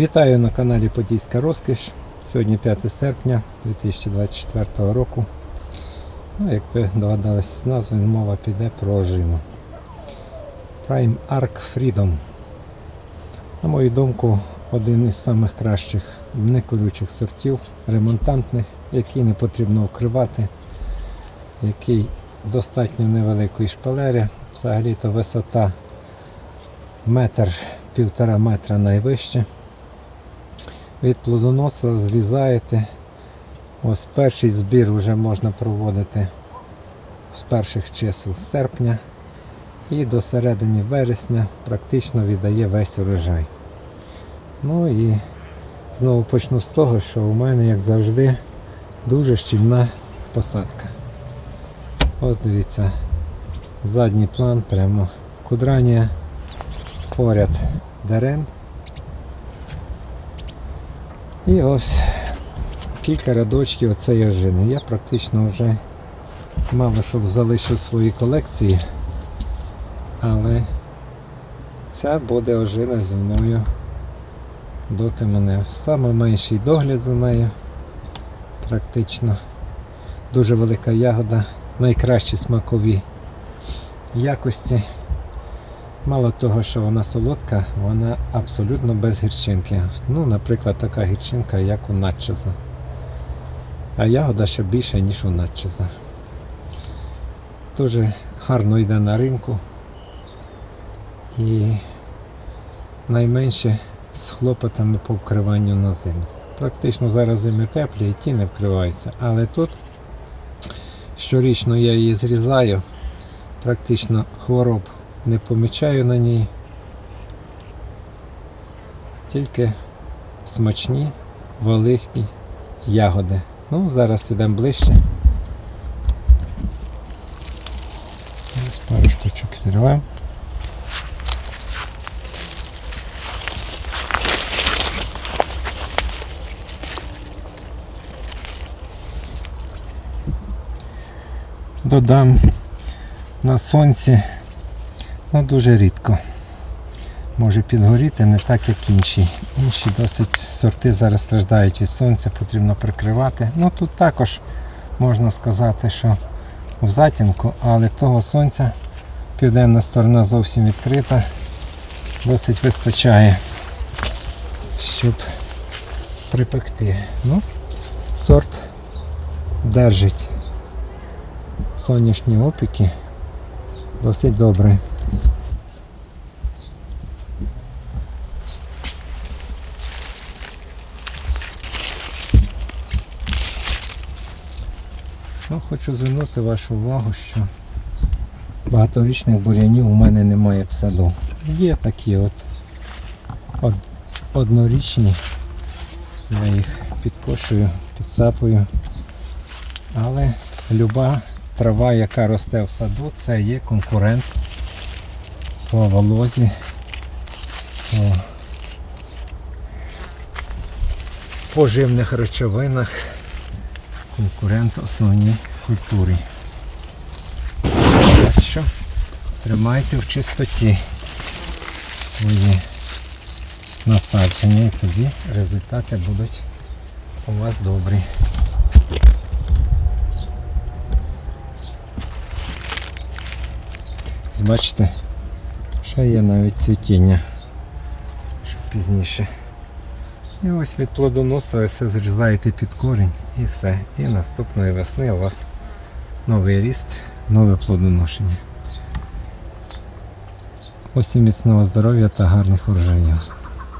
Вітаю на каналі Подільська Розкіш. Сьогодні 5 серпня 2024 року. Ну, як ви догадались з назви, мова піде про ожину. Prime Arc Freedom. На мою думку, один із самих кращих неколючих сортів, ремонтантних, який не потрібно укривати, який достатньо невеликої шпалери. Взагалі-то висота метр, півтора метра найвище. Від плодоноса зрізаєте. Ось перший збір вже можна проводити з перших чисел серпня і до середини вересня практично віддає весь урожай. Ну і знову почну з того, що у мене, як завжди, дуже щільна посадка. Ось дивіться, задній план прямо кудранія, поряд дерен. І ось кілька рядочків оцеї ожини. Я практично вже мало що залишив в своїй колекції, але ця буде ожина зі мною доки мене. Саме менший догляд за нею. Практично дуже велика ягода, найкращі смакові якості. Мало того, що вона солодка, вона абсолютно без гірчинки. Ну, наприклад, така гірчинка, як у натчеза. А ягода ще більша, ніж у натчеза. Дуже гарно йде на ринку. І найменше з хлопотами по вкриванню на зиму. Практично зараз зими теплі і ті не вкриваються. Але тут щорічно я її зрізаю, практично хвороб не помічаю на ній. Тільки смачні, великі ягоди. Ну, зараз йдемо ближче. Ось пару штучок зірвемо. Додам на сонці Ну, дуже рідко. Може підгоріти, не так як інші. Інші досить сорти зараз страждають від сонця, потрібно прикривати. Ну тут також можна сказати, що в затінку, але того сонця південна сторона зовсім відкрита, досить вистачає, щоб припекти. Ну, Сорт держить сонячні опіки досить добре. Ну, хочу звернути вашу увагу, що багаторічних бур'янів у мене немає в саду. Є такі от, од- однорічні. Я їх підкошую, підсапую. Але люба трава, яка росте в саду, це є конкурент по волозі, по поживних речовинах конкурент основній культурі. Так що тримайте в чистоті свої насадження і тоді результати будуть у вас добрі. Бачите, ще є навіть цвітіння, щоб пізніше. І ось від плодоноса все зрізаєте під корінь і все. І наступної весни у вас новий ріст, нове плодоношення. Усім міцного здоров'я та гарних урожаїв.